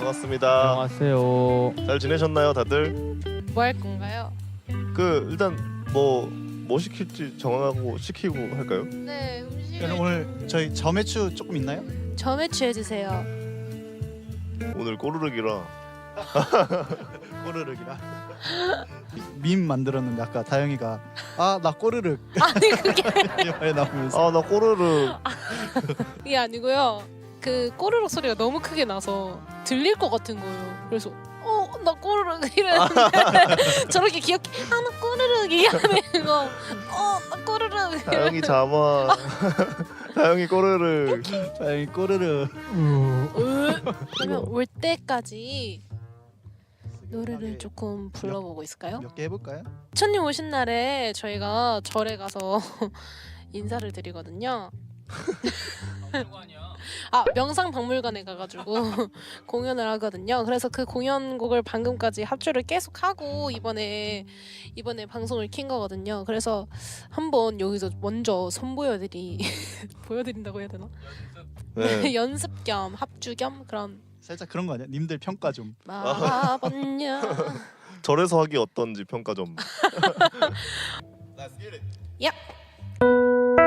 반갑습니다. 안녕하세요. 잘 지내셨나요, 다들? 뭐 할 건가요? 그 일단 뭐 뭐 시킬지 정하고 시키고 할까요? 네 음식을 여러분 오늘 저희 점액추 조금 있나요? 점에 취해주세요. 오늘 꼬르륵이라 꼬르륵이라 밈 만들었는데 아까 다영이가 아 나 꼬르륵 아니 그게 말 나오면서 아나 꼬르륵 그게 아니고요. 그 꼬르륵 소리가 너무 크게 나서 들릴 것 같은 거예요. 그래서 어 나 꼬르륵 이러는데 저렇게 귀엽게 아나 꼬르륵 이게 아니고 어나 꼬르륵 다영이 잠아 다영이 꼬르륵 다영이 꼬르륵 으, 그러면 올 때까지 노래를 조금 불러보고 있을까요? 몇 개 해볼까요? 천님 오신 날에 저희가 절에 가서 인사를 드리거든요. 아 명상 박물관에 가가지고 공연을 하거든요. 그래서 그 공연곡을 방금까지 합주를 계속 하고 이번에 이번에 방송을 킨 거거든요. 그래서 한번 여기서 먼저 선보여드리 보여드린다고 해야 되나? 네. 연습 겸 합주 겸 그런 살짝 그런 거 아니야? 님들 평가 좀 마법녀. 절에서 하기 어떤지 평가 좀 야. 저거를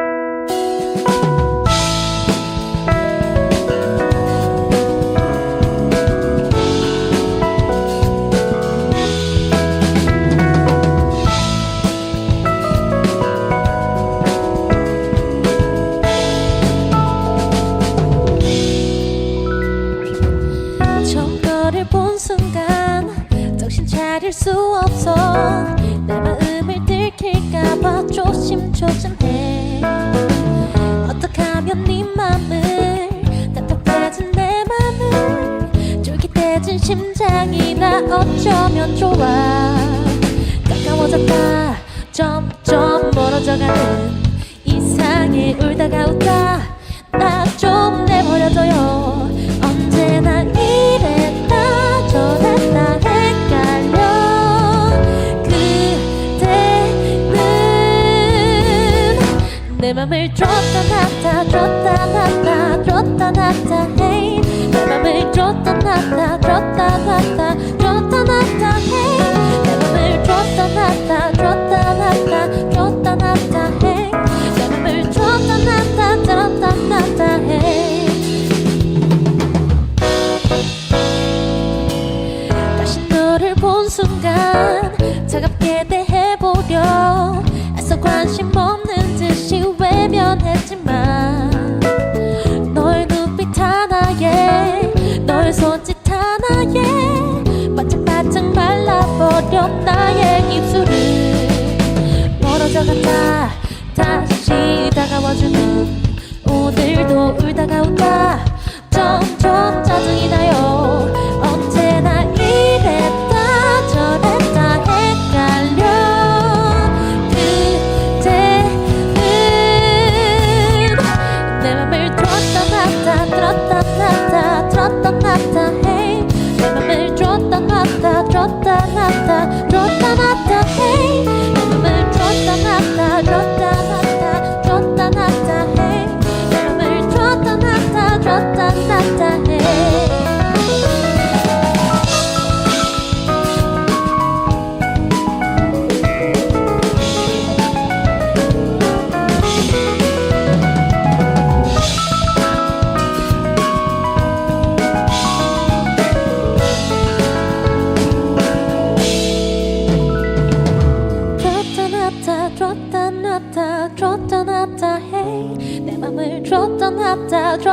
심장이라 어쩌면 좋아. 가까워졌다. 점점 멀어져가는 이상해 울다가 웃다. 나 좀 내버려둬요. 언제나 이랬다 저랬다 헷갈려. 그대는 내 맘을 줬다 놨다 줬다 놨다 너의 손짓 하나에 바짝바짝 말라버려 나의 입술을. 멀어져갔다. 다시 다가와주는 오늘도 울다가 웃다. 점점 짜증이 나요 놨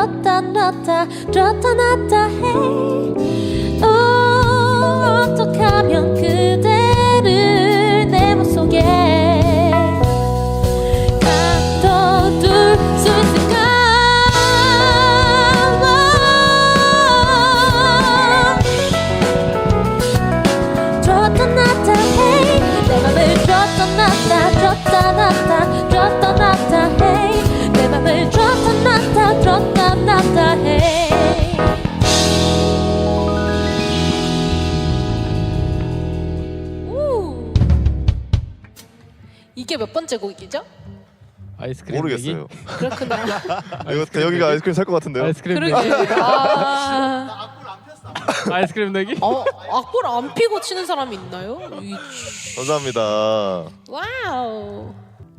줬다 놨다 줬다 놨다 hey 어, 어떻게 하면 그대를 내 맘속에 번째 곡이죠? 아이스크림 모르겠어요. 그렇구나. 이거 대혁이가 아이스크림 살 것 같은데요? 아이스크림 그러게. 내기. 아. 폈어 아이스크림 내기? 어, 악보를 안 피고 치는 사람이 있나요? 이- 감사합니다. 와우.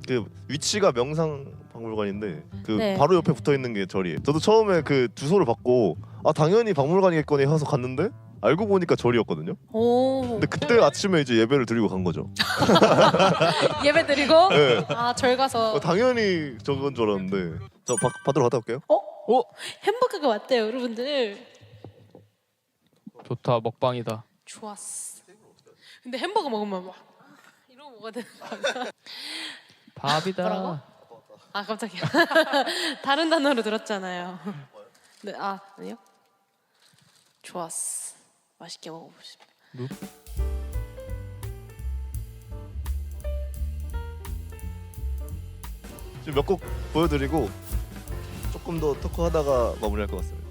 그 위치가 명상 박물관인데 그 네. 바로 옆에 붙어 있는 게 절이에요. 저도 처음에 그 주소를 받고 아 당연히 박물관이겠거니 해서 갔는데 알고 보니까 절이었거든요. 오. 근데 그때 아침에 이제 예배를 드리고 간 거죠. 예배 드리고 네. 아, 절 가서 어, 당연히 저건 줄 알았는데 저 받, 받으러 갔다 올게요. 어? 햄버거가 왔대요, 여러분들. 좋다 먹방이다. 좋았어. 근데 햄버거 먹으면 막 이러고 먹어야 되는 거 아니야? 밥이다. 뭐라고? 아 깜짝이야. 다른 단어로 들었잖아요. 네, 아 아니요. 좋았어. 맛있게 먹어보십시오. 눕? 지금 몇 곡 보여드리고 조금 더 토크하다가 마무리할 것 같습니다.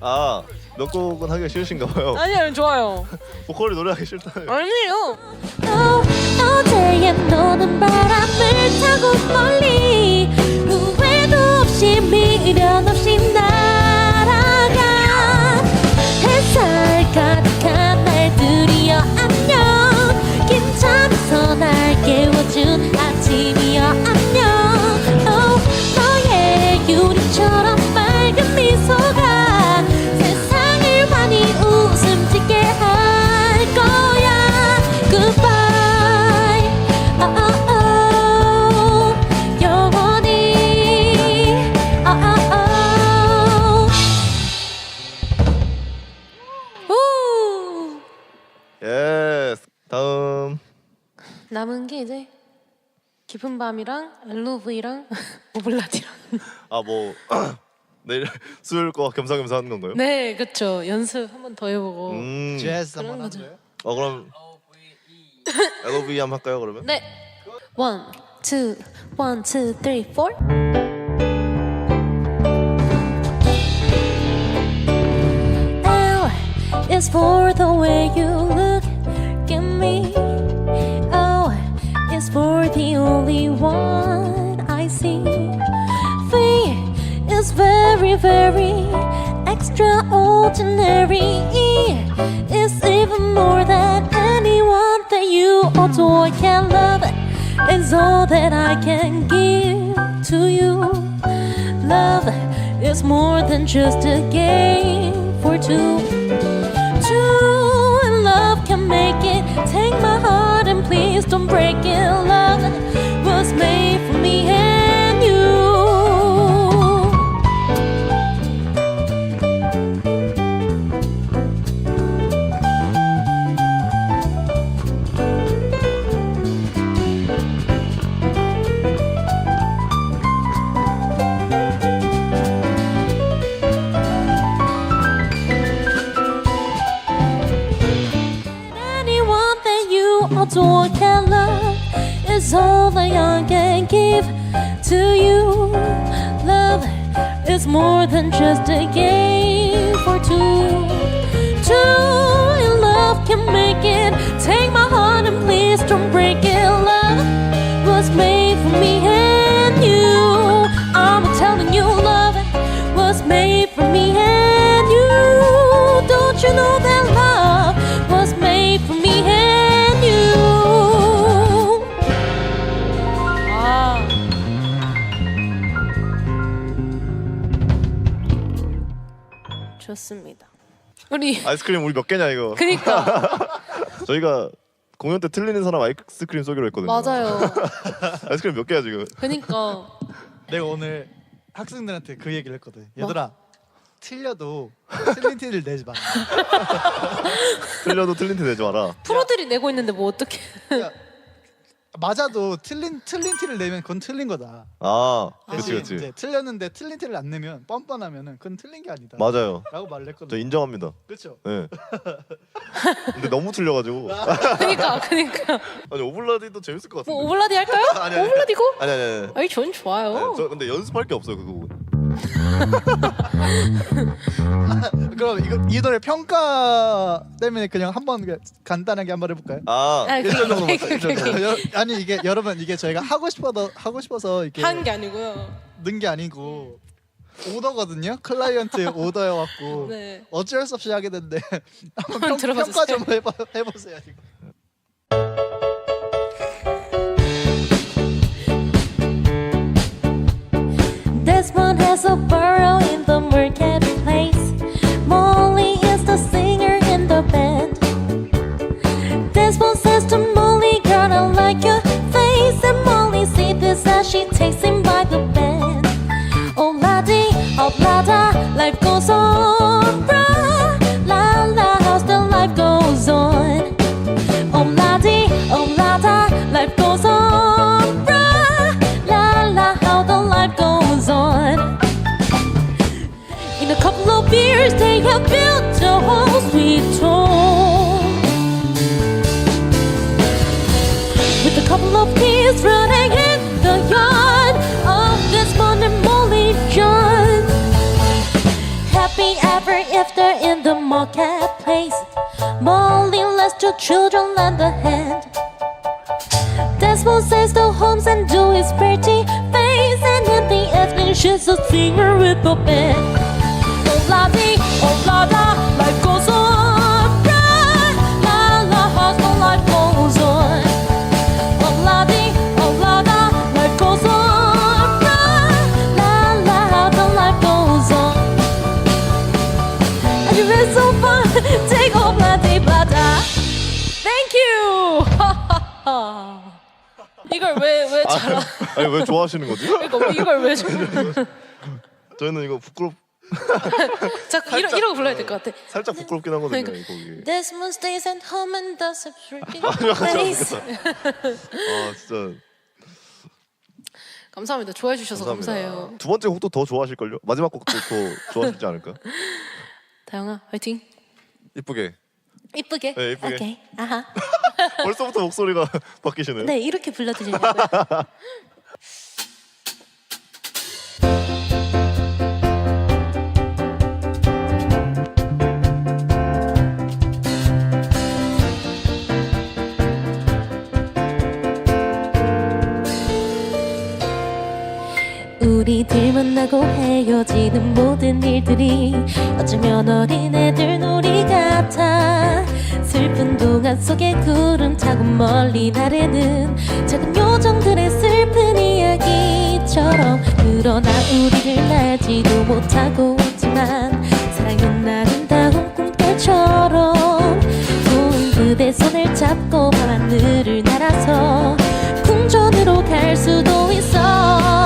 아, 몇 곡은 하기가 싫으신가 봐요. 아니요, 좋아요. 보컬이 노래하기 싫다요. 아니에요. 어, 어제의 너는 바람을 타고 멀리 후회도 없이 미련 없이 깊은 밤이랑 LOV랑 오블라디랑. 아뭐 내일 수요일 거 겸사겸사 하는 건가요? 네, 그렇죠. 연습 한 번 더 해보고. 음. 재즈 그런 한번 거죠. 하세요. 어 그럼 LOV 한번 할까요 그러면? 네. One, two, three, four. L is for the way you look very, extraordinary. Is even more than anyone that you adore can love. It's all that I can give to you. Love is more than just a game for two. Two and love can make it. Take my heart and please don't break it. More than just a game for two. 우리 아이스크림 우리 몇 개냐 이거. 그니까 저희가 공연 때 틀리는 사람 아이스크림 쏘기로 했거든요. 맞아요. 아이스크림 몇 개야 지금? 그니까 내가 오늘 학생들한테 그 얘기를 했거든. 뭐? 얘들아 틀려도 틀린 티를 내지 마. 틀려도 틀린 티 내지 마라. 프로들이 내고 있는데 뭐 어떻게? 야, 맞아도 틀린 틀린 티를 내면 그건 틀린 거다. 아, 그치 대신 그치. 이제 틀렸는데 틀린 티를 안 내면 뻔뻔하면은 그건 틀린 게 아니다. 맞아요. 라고 했거든. 인정합니다. 그렇죠. 네. 근데 너무 틀려가지고. 그니까 그니까 아니 오블라디도 재밌을 것 같은데. 뭐 오블라디 할까요? 아니, 아니. 오블라디고? 아니 아니 아니. 아니 전 좋아요. 네, 저 근데 연습할 게 없어요 그거. 그럼 이거 이 노래 평가 때문에 그냥 한번 간단하게 한번 해볼까요? 아, 아, 1점 정도 오케이, 맞다. 1점 오케이, 정도. 오케이. 여- 아니 이게 여러분 이게 저희가 하고 싶어서 하고 싶어서 이렇게 한 게 아니고요. 넣은 게 아니고 오더거든요. 클라이언트의 오더여갖고 네. 어쩔 수 없이 하게 됐는데 한번 평, 들어봐 평가 주세요. 좀 해봐, 해보세요. 이거. Desmond has a burrow Molly lets two children lend a hand. Desmond says the homes and do his pretty face, and in the evening she's a singer with a band. Oh la dee, oh la da, life 이걸 왜왜 잘하? 아니 왜 좋아하시는 거지? 그러니까 왜 이걸 왜 잘하? 저희는 이거 부끄럽 자 이러 이러고 불러야 될 것 같아. 살짝 부끄럽긴 하거든요 그러니까. 이 곡이. Desmond stays at home and does a pretty 아니요, face. 좋겠다. 아 진짜 감사합니다. 좋아해 주셔서 감사합니다. 감사해요. 두 번째 곡도 더 좋아하실 걸요? 마지막 곡도 더 좋아하시지 않을까? 다영아 화이팅. 이쁘게. 이쁘게. 네, 이쁘게. 오케이. 아하. 벌써부터 목소리가 바뀌시네요. 네, 이렇게 불러드리려고요. 우리들 만나고 헤어지는 모든 일들이 어쩌면 어린애들 놀이 같아 슬픈 동안 속에 구름 타고 멀리 나르는 작은 요정들의 슬픈 이야기처럼 그러나 우리를 알지도 못하고 있지만 사랑은 아름다운 꿈결처럼 고운 그대 손을 잡고 밤하늘을 날아서 궁전으로 갈 수도 있어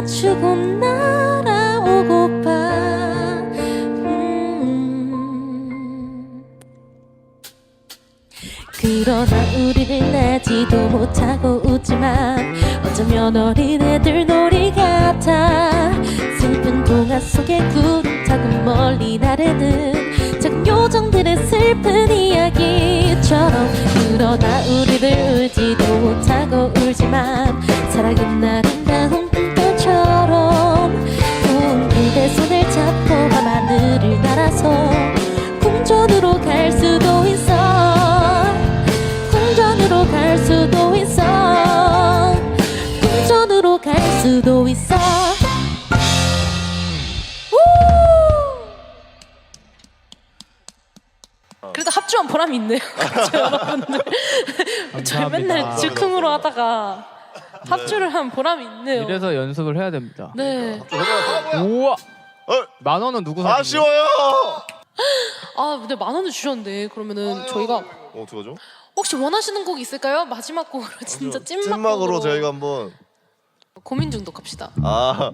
입 맞추고 날아오고파 음. 그러나 우리를 나지도 못하고 웃지만 어쩌면 어린애들 놀이 같아 슬픈 동화 속에 구름 타고 멀리 나르는 작은 요정들의 슬픈 이야기처럼 그러나 우리를 울지도 못하고 울지만 사랑은 아름 보람이 있네요. 그렇죠, 여러분들. 저희 맨날 즉흥으로 하다가 합주를 한 보람이 있네요. 이래서 연습을 해야 됩니다. 네. 우와. 어? 만 원은 누구 사준 아쉬워요. 아 근데 만 원을 주셨는데 그러면은 저희가 어 어떡하죠? 혹시 원하시는 곡 있을까요? 마지막 곡으로 진짜 찐막 찐막으로 곡으로 저희가 한번 고민 중독 갑시다. 아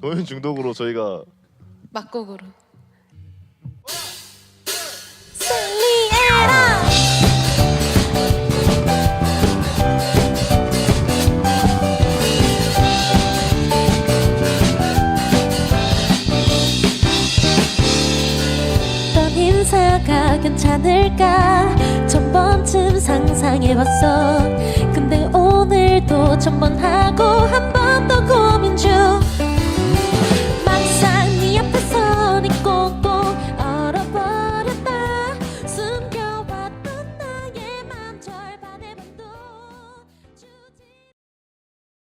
도현 중독으로 저희가 막곡으로. 괜찮을까? 천 번쯤 상상해봤어. 근데 오늘도 천번 하고